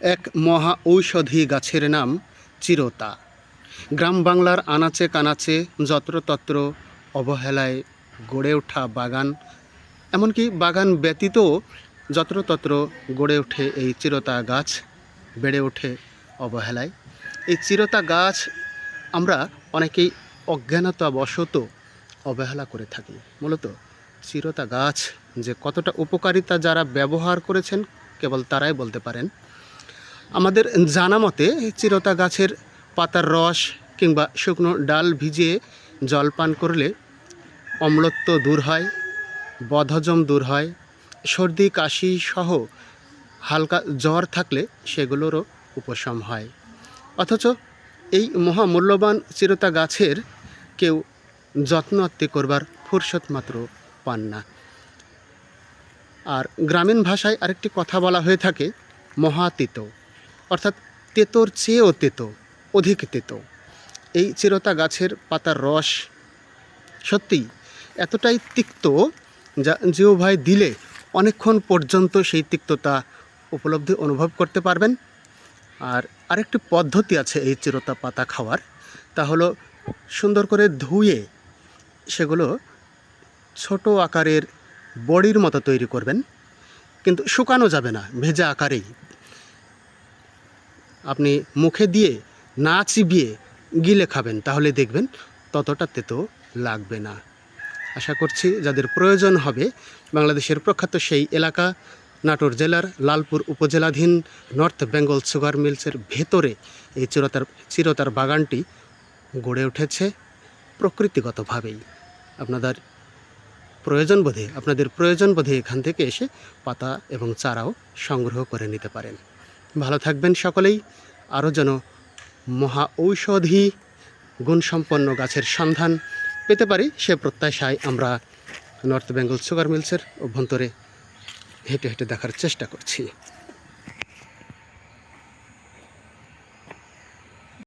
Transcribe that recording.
এক মহা ঔষধি গাছের নাম চিরতা। গ্রাম বাংলার আনাচে কানাচে যত্রতত্র অবহেলায় গড়ে ওঠা বাগান, এমনকি বাগান ব্যতীত যত্রতত্র গড়ে ওঠে এই চিরতা গাছ, বেড়ে ওঠে অবহেলায়। এই চিরতা গাছ আমরা অনেকেই অজ্ঞানতাবশত অবহেলা করে থাকি। মূলত চিরতা গাছ যে কতটা উপকারিতা যারা ব্যবহার করেছেন, কেবল তারাই বলতে পারেন। আমাদের জানা মতে চিরতা গাছের পাতার রস কিংবা শুকনো ডাল ভিজিয়ে জল পান করলে অম্লত্ব দূর হয়, বদহজম দূর হয়, সর্দি, কাশি সহ হালকা জ্বর থাকলে সেগুলোরও উপশম হয়। অথচ এই মহামূল্যবান চিরতা গাছের কেউ যত্ন আত্মি করবার ফুরসত মাত্র পান না। আর গ্রামীণ ভাষায় আরেকটি কথা বলা হয়ে থাকে, মহাতিত। অর্থাৎ তেতোর চেয়েও তেতো, অধিক তেতো। এই চিরতা গাছের পাতার রস সত্যিই এতটাই তিক্ত যা জিও ভাই দিলে অনেকক্ষণ পর্যন্ত সেই তিক্ততা উপলব্ধি অনুভব করতে পারবেন। আর আরেকটি পদ্ধতি আছে এই চিরতা পাতা খাওয়ার, তা হলো সুন্দর করে ধুয়ে সেগুলো ছোট আকারের বড়ির মতো তৈরি করবেন। কিন্তু শুকানো যাবে না, ভেজা আকারেই। আপনি মুখে দিয়ে না চিবিয়ে গিলে খাবেন, তাহলে দেখবেন ততটা তেতো লাগবে না। আশা করছি যাদের প্রয়োজন হবে, বাংলাদেশের প্রখ্যাত সেই এলাকা, নাটোর জেলার লালপুর উপজেলাধীন নর্থ বেঙ্গল সুগার মিলসের ভেতরে এই চিরতার চিরতার বাগানটি গড়ে উঠেছে প্রকৃতিগতভাবেই। আপনাদের প্রয়োজন বোধে, আপনাদের প্রয়োজন বোধে এখান থেকে এসে পাতা এবং চারাও সংগ্রহ করে নিতে পারেন। ভালো থাকবেন সকলেই। আরও যেন মহা ঔষধি গুণসম্পন্ন গাছের সন্ধান পেতে পারি, সে প্রত্যাশায় আমরা নর্থ বেঙ্গল সুগার মিলসের অভ্যন্তরে হেঁটে হেঁটে দেখার চেষ্টা করছি।